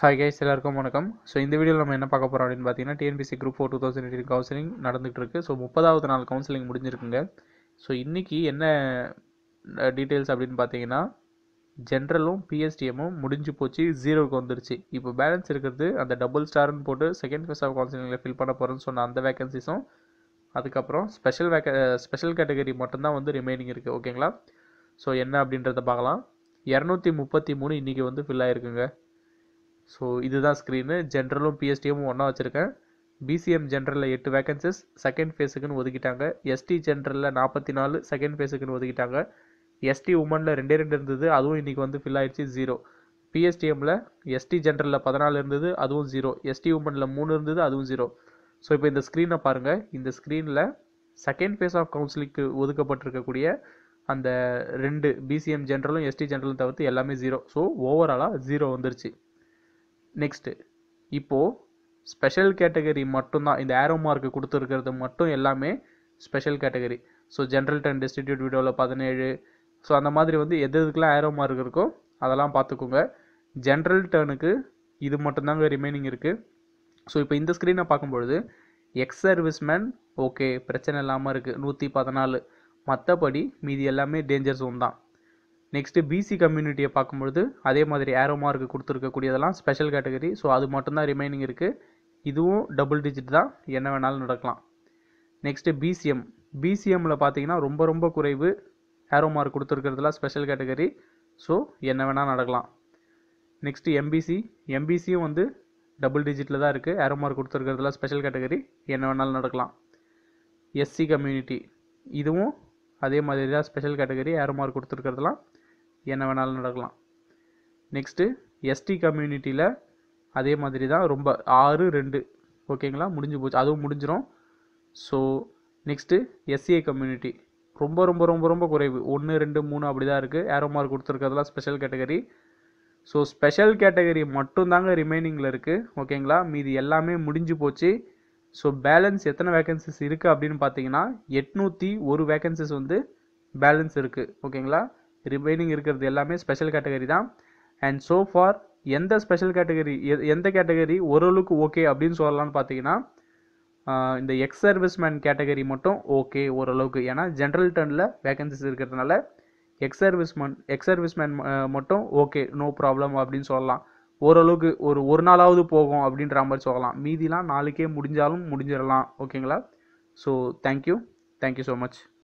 Hi guys எல்லாருக்கும் வணக்கம். So இந்த வீடியோவில் நம்ம என்ன பார்க்க போகிறோம் அப்படின்னு பார்த்தீங்கன்னா TNPSC group four two thousand eighteen counselling நடந்துகிட்ருக்கு ஸோ முப்பதாவது நாள் கவுன்சிலிங் முடிஞ்சிருக்குங்க. ஸோ இன்றைக்கி என்ன டீட்டெயில்ஸ் அப்படின்னு பார்த்தீங்கன்னா ஜென்ரலும் பிஎஸ்டிஎம்மும் முடிஞ்சு போச்சு ஜீரோவுக்கு வந்துருச்சு. இப்போ பேலன்ஸ் இருக்கிறது அந்த டபுள் ஸ்டார்னு போட்டு செகண்ட் ஃபேஸ் ஆஃப் கவுன்சிலிங்கில் ஃபில் பண்ண போகிறேன்னு சொன்ன அந்த வேகன்சிஸும் அதுக்கப்புறம் ஸ்பெஷல் வேக ஸ்பெஷல் கேட்டகரி மட்டும்தான் வந்து ரிமைனிங் இருக்குது ஓகேங்களா ஸோ என்ன அப்படின்றத பார்க்கலாம். இரநூத்தி முப்பத்தி மூணு இன்றைக்கி வந்து ஃபில் ஆகிருக்குங்க ஸோ இதுதான் ஸ்க்ரீனு ஜென்ரலும் பிஎஸ்டிஎம்மும் ஒன்றா வச்சுருக்கேன். பிசிஎம் ஜென்ரலில் எட்டு வேகன்சிஸ் செகண்ட் ஃபேஸுக்குன்னு ஒதுக்கிட்டாங்க. எஸ்டி ஜென்ரலில் நாற்பத்தி நாலு செகண்ட் ஃபேஸுக்குன்னு ஒதுக்கிட்டாங்க. எஸ்டி உமனில் ரெண்டே ரெண்டு இருந்தது. அதுவும் இன்றைக்கி வந்து ஃபில் ஆயிடுச்சு ஜீரோ பிஎஸ்டிஎம்மில் எஸ்டி ஜென்ரலில் பதினாலு இருந்தது அதுவும் ஜீரோ எஸ்டி உமனில் மூணு இருந்தது அதுவும் ஜீரோ ஸோ இப்போ இந்த ஸ்க்ரீனை பாருங்கள் இந்த ஸ்க்ரீனில் செகண்ட் ஃபேஸ் ஆஃப் கவுன்சிலிங்க்கு ஒதுக்கப்பட்டிருக்கக்கூடிய அந்த ரெண்டு பிசிஎம் ஜென்ரலும் எஸ்டி ஜென்ரலும் தவிர்த்து எல்லாமே ஜீரோ ஸோ ஓவராலாக ஜீரோ வந்துருச்சு. நெக்ஸ்ட்டு இப்போது ஸ்பெஷல் கேட்டகரி மட்டும்தான் இந்த ஆரோ மார்க் கொடுத்துருக்கிறது மட்டும் எல்லாமே special category so general ten distribute வீடியோவில் பதினேழு. ஸோ அந்த மாதிரி வந்து எது எதுக்கெலாம் ஆரோ மார்க் இருக்கோ அதெல்லாம் பார்த்துக்கோங்க. ஜென்ரல் டேர்னுக்கு இது மட்டும்தாங்க ரிமைனிங் இருக்குது ஸோ இப்போ இந்த ஸ்க்ரீனை பார்க்கும்பொழுது எக்ஸ் சர்வீஸ்மேன் ஓகே பிரச்சனை இல்லாமல் இருக்குது நூற்றி பதினாலு. மற்றபடி மீதி எல்லாமே டேஞ்சர் ஜோன் தான். நெக்ஸ்ட்டு பிசி கம்யூனிட்டியை பார்க்கும்பொழுது அதே மாதிரி ஏரோ மார்க் கொடுத்துருக்கக்கூடியதெல்லாம் ஸ்பெஷல் கேட்டகரி ஸோ அது மட்டும்தான் ரிமைனிங் இருக்குது இதுவும் டபுள் டிஜிட் தான். என்ன வேணாலும் நடக்கலாம். நெக்ஸ்ட்டு பிசிஎம் பிசிஎம்மில் பார்த்தீங்கன்னா ரொம்ப ரொம்ப குறைவு ஏரோ மார்க் கொடுத்துருக்கிறதுலாம் ஸ்பெஷல் கேட்டகரி ஸோ என்ன வேணால் நடக்கலாம். நெக்ஸ்ட்டு எம்பிசி எம்பிசியும் வந்து டபுள் டிஜிட்டில் தான் இருக்குது ஏரோ மார்க் கொடுத்துருக்கிறதுலாம் ஸ்பெஷல் கேட்டகரி என்ன வேணாலும் நடக்கலாம். எஸ்சி கம்யூனிட்டி இதுவும் அதே மாதிரி தான் ஸ்பெஷல் கேட்டகரி ஏரோ மார்க் கொடுத்துருக்கிறதுலாம் என்ன வேணாலும் நடக்கலாம். நெக்ஸ்ட்டு எஸ்டி கம்யூனிட்டியில் அதே மாதிரி தான் ரொம்ப ஆறு ரெண்டு. ஓகேங்களா முடிஞ்சு போச்சு. அதுவும் முடிஞ்சிடும் ஸோ நெக்ஸ்ட்டு எஸ்சிஏ கம்யூனிட்டி ரொம்ப ரொம்ப ரொம்ப ரொம்ப குறைவு. ஒன்று ரெண்டு மூணு அப்படி தான் இருக்குது arrow mark கொடுத்துருக்கிறதுலாம் special category so special category மட்டும்தாங்க ரிமைனிங்கில் இருக்குது ஓகேங்களா மீதி எல்லாமே முடிஞ்சு போச்சு. ஸோ பேலன்ஸ் எத்தனை வேகன்சிஸ் இருக்குது அப்படின்னு பார்த்தீங்கன்னா எட்நூற்றி ஒரு வேகன்சிஸ் வந்து பேலன்ஸ் இருக்குது ஓகேங்களா ரிமைனிங் இருக்கிறது எல்லாமே ஸ்பெஷல் கேட்டகரி தான். அண்ட் ஸோ ஃபார் எந்த ஸ்பெஷல் கேட்டகரி எந்த கேட்டகரி ஓரளவுக்கு ஓகே அப்படின்னு சொல்லலாம்னு பார்த்தீங்கன்னா இந்த எக்ஸ் சர்வீஸ்மேன் கேட்டகரி மட்டும் ஓகே ஓரளவுக்கு. ஏன்னா ஜென்ரல் டர்னில் வேகன்சிஸ் இருக்கிறதுனால எக்ஸ் சர்வீஸ்மேன் எக்ஸ் சர்வீஸ்மேன் மட்டும் ஓகே நோ ப்ராப்ளம் அப்படின்னு சொல்லலாம். ஓரளவுக்கு ஒரு ஒரு நாளாவது போகும் அப்படின்ற மாதிரி சொல்லலாம். மீதிலாம் நாளைக்கே முடிஞ்சாலும் முடிஞ்சிடலாம். ஓகேங்களா so thank you thank you so much